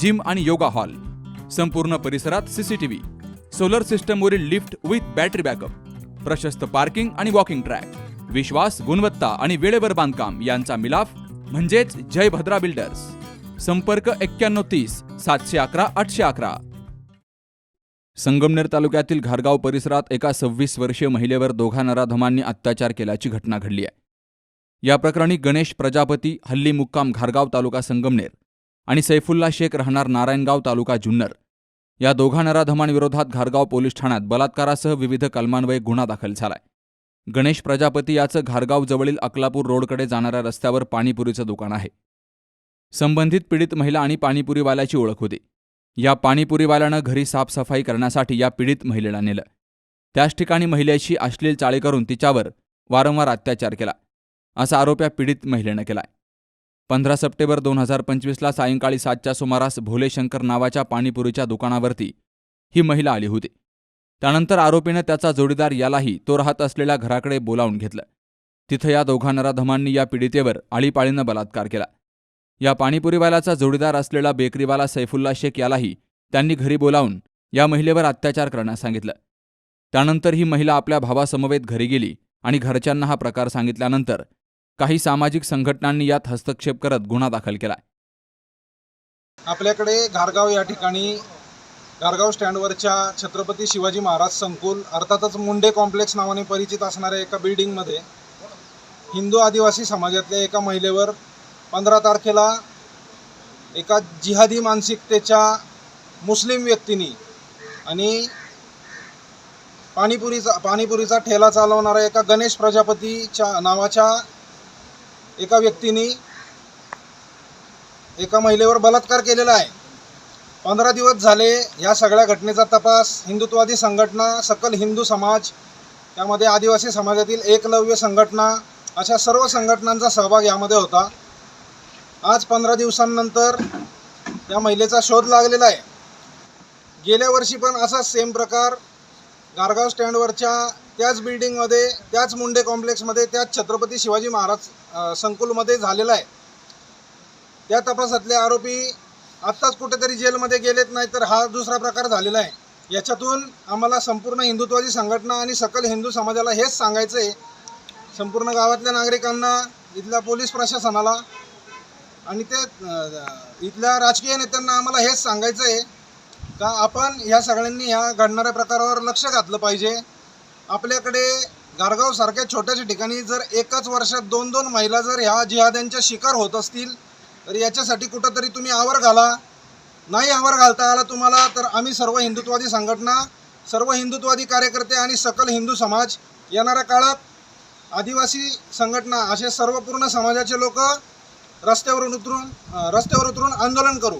Gym आणि yoga hall. संपूर्ण परिसरात सीसीटीव्ही सोलर सिस्टमवरील लिफ्ट विथ बॅटरी बॅकअप. प्रशस्त पार्किंग आणि वॉकिंग ट्रॅक. विश्वास गुणवत्ता आणि वेळेवर बांधकाम यांचा मिलाफ म्हणजेच जय भद्रा बिल्डर्स. संपर्क एक्क्याण्णव तीस सातशे अकरा आठशे अकरा. संगमनेर तालुक्यातील घारगाव परिसरात एका सव्वीस वर्षीय महिलेवर दोघा नराधमांनी अत्याचार केल्याची घटना घडली आहे. या प्रकरणी गणेश प्रजापती हल्ली मुक्काम घारगाव तालुका संगमनेर. आणि सैफुल्ला शेख राहणार नारायणगाव तालुका जुन्नर. या दोघा नराधमांविरोधात घारगाव पोलीस ठाण्यात बलात्कारासह विविध कलमान्वये गुन्हा दाखल झालाय. गणेश प्रजापती याचं घारगाव जवळील अकलापूर रोडकडे जाणाऱ्या रस्त्यावर पाणीपुरीचं दुकान आहे. संबंधित पीडित महिला आणि पाणीपुरीवाल्याची ओळख होती. या पाणीपुरीवाल्यानं घरी साफसफाई करण्यासाठी या पीडित महिलेला नेलं. त्याच ठिकाणी महिलेची अश्लील चाळी करून तिच्यावर वारंवार अत्याचार केला. असा आरोप या पीडित महिलेनं केलाय. पंधरा सप्टेंबर दोन हजार पंचवीसला सायंकाळी सातच्या सुमारास भोलेशंकर नावाच्या पाणीपुरीच्या दुकानावरती ही महिला आली होती. त्यानंतर आरोपीनं त्याचा जोडीदार यालाही तो राहत असलेल्या घराकडे बोलावून घेतलं. तिथं या दोघा नराधमांनी या पीडितेवर आळीपाळीनं बलात्कार केला. या पाणीपुरीवाल्याचा जोडीदार असलेला बेकरीवाला सैफुल्ला शेख यालाही त्यांनी घरी बोलावून या महिलेवर अत्याचार करण्यास सांगितलं. त्यानंतर ही महिला आपल्या भावासमवेत घरी गेली आणि घरच्यांना हा प्रकार सांगितल्यानंतर काही सामाजिक संघटनांनी यात हस्तक्षेप करत गुन्हा दाखल केला आपल्याकडे घारगाव या ठिकाणी घारगाव स्टँडवरच्या छत्रपती शिवाजी महाराज संकुल अर्थातच मुंडे कॉम्प्लेक्स नावाने परिचित असणाऱ्या एका बिल्डिंगमध्ये हिंदू आदिवासी समाजातल्या एका महिलेवर पंधरा तारखेला एका जिहादी मानसिकतेच्या मुस्लिम व्यक्तीनी आणि पाणीपुरीचा पाणीपुरीचा ठेला चालवणाऱ्या एका गणेश प्रजापतीच्या नावाच्या एका व्यक्तीने एका महिलेवर बलात्कार केलेला आहे. पंधरा दिवस झाले या सगळ्या घटनेचा तपास हिंदुत्वादी संघटना सकल हिंदू समाज त्यामध्ये आदिवासी समाजातील एकलव्य संघटना अशा सर्व संघटनांचा सहभाग यामध्ये होता. आज पंधरा दिवसांनंतर या महिलेचा शोध लागलेला आहे. गेल्या वर्षी पण असाच सेम प्रकार गारगाव स्टँडवरच्या त्याच बिल्डिंगमध्ये त्याच मुंडे कॉम्प्लेक्समध्ये त्याच छत्रपती शिवाजी महाराज संकुलमध्ये झालेला आहे. त्या तपासातले आरोपी आत्ताच कुठेतरी जेलमध्ये गेलेत नाही तर हा दुसरा प्रकार झालेला आहे. याच्यातून आम्हाला संपूर्ण हिंदुत्वादी संघटना आणि सकल हिंदू समाजाला हेच सांगायचं आहे. संपूर्ण गावातल्या नागरिकांना इथल्या पोलीस प्रशासनाला आणि ते इथल्या राजकीय नेत्यांना आम्हाला हेच सांगायचं आहे. का आपण ह्या सगळ्यांनी ह्या घडणाऱ्या प्रकारावर लक्ष घातलं पाहिजे? आपल्याकडे गारगावसारख्या छोट्याशा ठिकाणी जर एकाच वर्षात दोन दोन महिला जर ह्या जिहाद्यांच्या शिकार होत असतील तर याच्यासाठी कुठंतरी तुम्ही आवर घाला. नाही आवर घालता आला तुम्हाला तर आम्ही सर्व हिंदुत्वादी संघटना सर्व हिंदुत्वादी कार्यकर्ते आणि सकल हिंदू समाज येणाऱ्या काळात आदिवासी संघटना असे सर्व पूर्ण समाजाचे लोक रस्त्यावरून उतरून रस्त्यावर उतरून आंदोलन करू.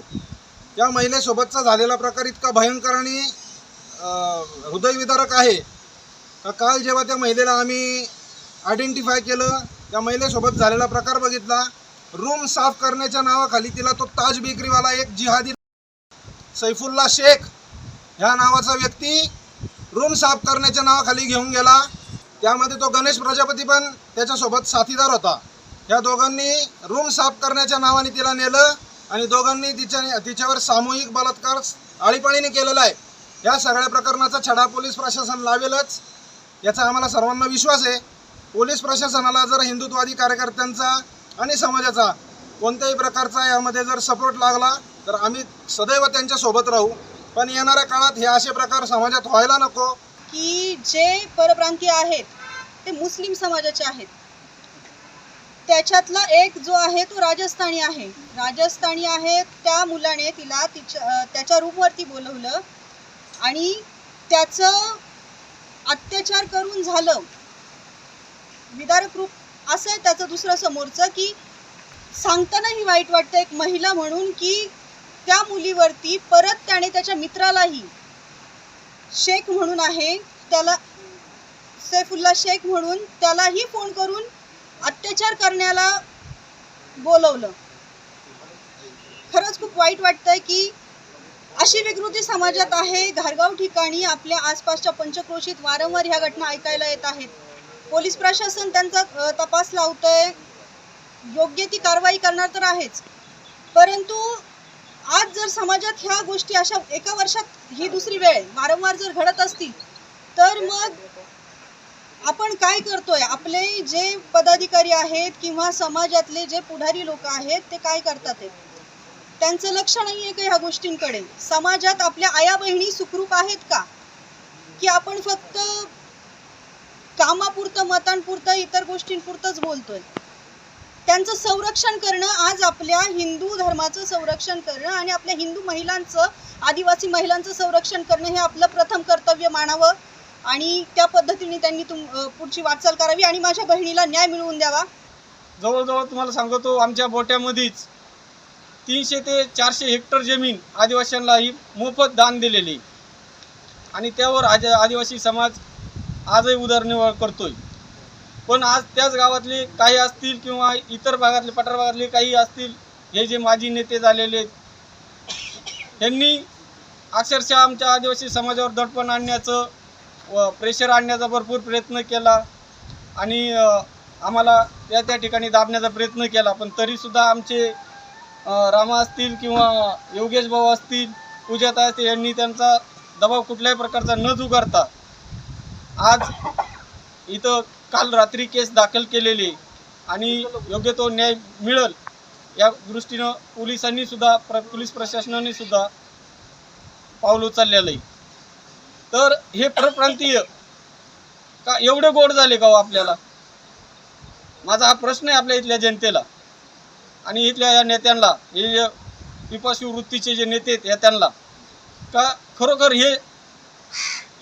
या महिलेसोबतचा झालेला प्रकार इतका भयंकर आणि हृदयविदारक आहे. तर काल जेव्हा त्या महिलेला आम्ही आयडेंटिफाय केलं त्या महिलेसोबत झालेला प्रकार बघितला रूम साफ करण्याच्या नावाखाली तिला तो ताज बेकरीवाला एक जिहादी सैफुल्ला शेख ह्या नावाचा व्यक्ती रूम साफ करण्याच्या नावाखाली घेऊन गेला. त्यामध्ये तो गणेश प्रजापती पण त्याच्यासोबत साथीदार होता. या दोघांनी रूम साफ करण्याच्या नावाने तिला नेलं. आणि दोघांनी तिच्या तिच्यावर सामूहिक बलात्कार आळीपाळीने केलेला आहे. या सगळ्या प्रकरणाचा छडा पोलीस प्रशासन लावेलच. याचा आम्हाला सर्वांना विश्वास आहे. पोलीस प्रशासनाला जर हिंदुत्वादी कार्यकर्त्यांचा आणि समाजाचा कोणत्याही प्रकारचा यामध्ये जर सपोर्ट लागला तर आम्ही सदैव त्यांच्यासोबत राहू. पण येणाऱ्या काळात हे असे प्रकार समाजात व्हायला नको. की जे परप्रांतीय आहेत ते मुस्लिम समाजाचे आहेत. त्याच्यातला एक जो आहे तो राजस्थानी आहे. राजस्थानी आहे त्या मुलाने तिला तिच्या त्याच्या रूमवरती बोलवलं आणि त्याचं अत्याचार करून झालं. विदारक रूप असं आहे त्याचं दुसरं समोरचं की सांगतानाही वाईट वाटतं एक महिला म्हणून की त्या मुलीवरती परत त्याने त्याच्या मित्रालाही शेख म्हणून आहे त्याला सैफुल्ला शेख म्हणून त्यालाही फोन करून अत्याचार करण्याला बोलवलं. खरंच खूप वाईट वाटतंय की अशी विकृती समाजात आहे. घारगाव ठिकाणी आपल्या आसपासच्या पंचक्रोशीत वारंवार ह्या घटना ऐकायला येत आहेत. पोलीस प्रशासन त्यांचा तपास लावतंय. योग्य ती कारवाई करणार तर आहेच. परंतु आज जर समाजात ह्या गोष्टी अशा एका वर्षात ही दुसरी वेळ वारंवार जर घडत असतील तर मग आपण काय करतोय? आपले जे पदाधिकारी आहेत किंवा समाजातले जे पुढारी लोक आहेत ते काय करतात ते त्यांचं लक्ष नाही आहे का ह्या गोष्टींकडे? समाजात आपल्या आया बहिणी सुखरूप आहेत का? की आपण फक्त कामापुरतं मतांपुरतं इतर गोष्टींपुरतंच बोलतोय? त्यांचं संरक्षण करणं आज आपल्या हिंदू धर्माचं संरक्षण करणं आणि आपल्या हिंदू महिलांचं आदिवासी महिलांचं संरक्षण करणं हे आपलं प्रथम कर्तव्य मानावं. आणि त्या पद्धतीने त्यांनी तुम पुढची वाटचाल करावी आणि माझ्या बहिणीला न्याय मिळवून द्यावा. जवळजवळ तुम्हाला सांगतो आमच्या बोट्यामध्येच तीनशे ते चारशे हेक्टर जमीन आदिवासींना ही मोफत दान दिलेली आणि त्यावर आज आदिवासी समाज आजही उदरनिर्वाह करतोय. पण आज त्याच गावातले काही असतील किंवा इतर भागातले पठार भागातले काही असतील हे जे माजी नेते झालेले आहेत, यांनी अक्षरशः आमच्या आदिवासी समाजावर दडपण आणण्याचं व प्रेशर आणण्याचा भरपूर प्रयत्न केला आणि आम्हाला त्या त्या ठिकाणी दाबण्याचा प्रयत्न केला. पण तरीसुद्धा आमचे रामा असतील किंवा योगेश भाऊ असतील पूजाता असतील यांनी त्यांचा दबाव कुठल्याही प्रकारचा न जुगारता आज इथं काल रात्री केस दाखल केलेली आणि योग्य तो न्याय मिळेल या दृष्टीनं पोलिसांनी सुद्धा प्र पोलीस प्रशासनाने सुद्धा पाऊल उचललेलं आहे. तर हे परप्रांतीय का एवढे गोड झाले का हो आपल्याला? माझा हा प्रश्न आहे आपल्या इथल्या जनतेला. आणि इथल्या या नेत्यांना हे पिपाशी वृत्तीचे जे नेते आहेत या त्यांना. का खरोखर हे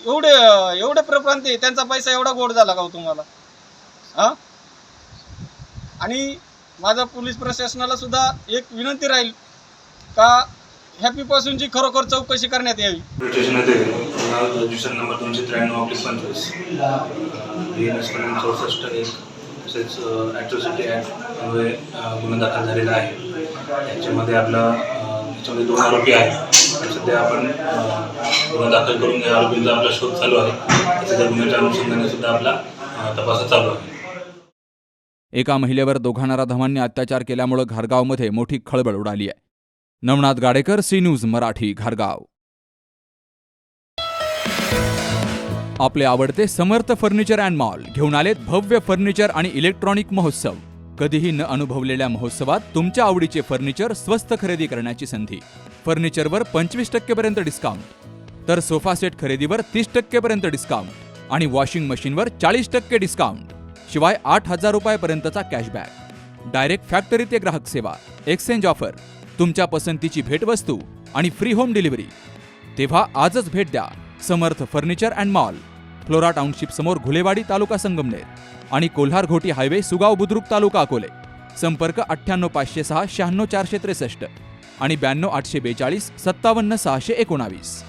एवढे एवढे प्रप्रांती त्यांचा पैसा एवढा गोड झाला का हो तुम्हाला? हां? आणि माझा पोलीस प्रशासनाला सुद्धा एक विनंती राहील का ह्या पिपासूनची खरोखर चौकशी करण्यात यावी. स्टेशनमध्ये रजिस्टर नंबर दोनशे त्र्याण्णव ऑफिस पंचवीस. बी एन एसकडून चौसष्ट एक तसेच ॲट्रोसिटी ॲक्ट अन्वये अ, गुन्हा दाखल झालेला आहे. याच्यामध्ये आपला अ, याच्यामध्ये दोन आरोपी आहेत. सध्या आपण गुन्हा दाखल करून या आरोपींचा आपला शोध चालू आहे. त्याच्या गुन्ह्याच्या अनुषंगाने सुद्धा आपला तपास चालू आहे. एका महिलेवर दोघा नराधमांनी अत्याचार केल्यामुळं घारगावमध्ये मोठी खळबळ उडाली आहे. नवनाथ गाडेकर सी न्यूज मराठी घारगाव. आपले आवडते समर्थ फर्निचर अँड मॉल घेऊन आलेत भव्य फर्निचर आणि इलेक्ट्रॉनिक महोत्सव. कधीही न अनुभवलेल्या महोत्सवात तुमच्या आवडीचे फर्निचर स्वस्त खरेदी करण्याची संधी. फर्निचरवर पंचवीस टक्केपर्यंत डिस्काउंट तर सोफा सेट खरेदीवर तीस टक्केपर्यंत डिस्काउंट आणि वॉशिंग मशीनवर चाळीस टक्के डिस्काउंट शिवाय आठ हजार रुपयापर्यंतचा कॅशबॅक डायरेक्ट फॅक्टरी ते ग्राहक सेवा. एक्सचेंज ऑफर तुमच्या पसंतीची भेटवस्तू आणि फ्री होम डिलिव्हरी तेव्हा आजच भेट द्या. Samarth furniture and mall. Flora township समोर घुलेवाडी तालुका संगमनेर आणि कोल्हार घोटी हायवे सुगाव बुद्रुक तालुका अकोले. संपर्क अठ्ठ्याण्णव पाचशे सहा शहाण्णव चारशे त्रेसष्ट आणि ब्याण्णव आठशे बेचाळीस सत्तावन्न सहाशे एकोणावीस.